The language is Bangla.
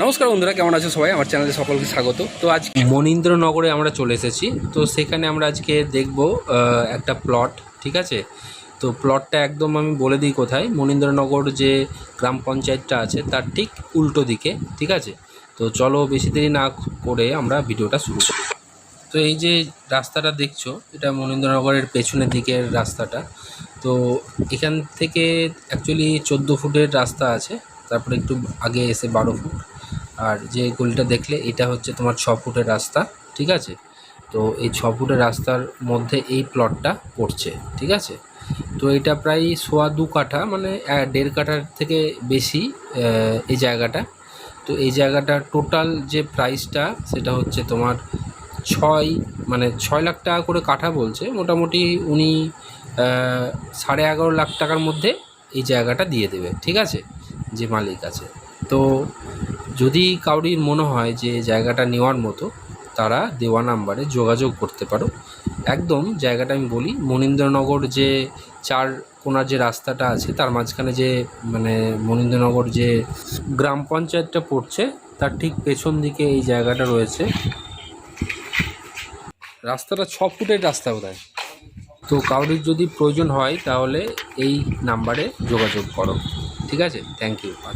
নমস্কার বন্ধুরা, কেমন আছো সবাই? আমার চ্যানেলে সকলকে স্বাগত। তো আজ মনীন্দ্রনগরে আমরা চলে এসেছি। তো সেখানে আমরা আজকে দেখব একটা প্লট ঠিক আছে? তো প্লটটা একদম আমি বলে দিই কোথায়। মনীন্দ্রনগর যে গ্রাম পঞ্চায়েতটা আছে, তার ঠিক উল্টো দিকে, ঠিক আছে? তো চলো বেশি দেরি না করে আমরা ভিডিওটা শুরু করি। তো এই যে রাস্তাটা দেখছ, এটা মনীন্দ্রনগরের পেছনের দিকের রাস্তাটা। তো এখান থেকে অ্যাকচুয়ালি চোদ্দ ফুটের রাস্তা আছে, তারপরে একটু আগে এসে বারো ফুট। আর যে গলিটা দেখলে, এটা হচ্ছে তোমার ছ ফুটের রাস্তা, ঠিক আছে? তো এই ছ ফুটের রাস্তার মধ্যে এই প্লটটা পড়ছে, ঠিক আছে? তো এটা প্রায় সোয়া দু কাঠা মানে দেড় কাঠার থেকে বেশি এই জায়গাটা। তো এই জায়গাটার টোটাল যে প্রাইসটা সেটা হচ্ছে তোমার ছয় মানে ছয় লাখ টাকা করে কাঠা বলছে। মোটামুটি উনি সাড়ে এগারো লাখ টাকার মধ্যে এই জায়গাটা দিয়ে দেবে, ঠিক আছে? যে মালিক আছে। তো যদি কাউরির মনে হয় যে জায়গাটা নেওয়ার মতো, তারা দেওয়া নাম্বারে যোগাযোগ করতে পারো। একদম জায়গাটা আমি বলি, মনীন্দ্রনগর যে চার কোনার যে রাস্তাটা আছে, তার মাঝখানে যে মানে মনীন্দ্রনগর যে গ্রাম পঞ্চায়েতটা পড়ছে, তার ঠিক পেছন দিকে এই জায়গাটা রয়েছে। রাস্তাটা ছ ফুটের রাস্তা বোধহয়। তো কাউরির যদি প্রয়োজন হয়, তাহলে এই নাম্বারে যোগাযোগ করো। ঠিক আছে? Thank you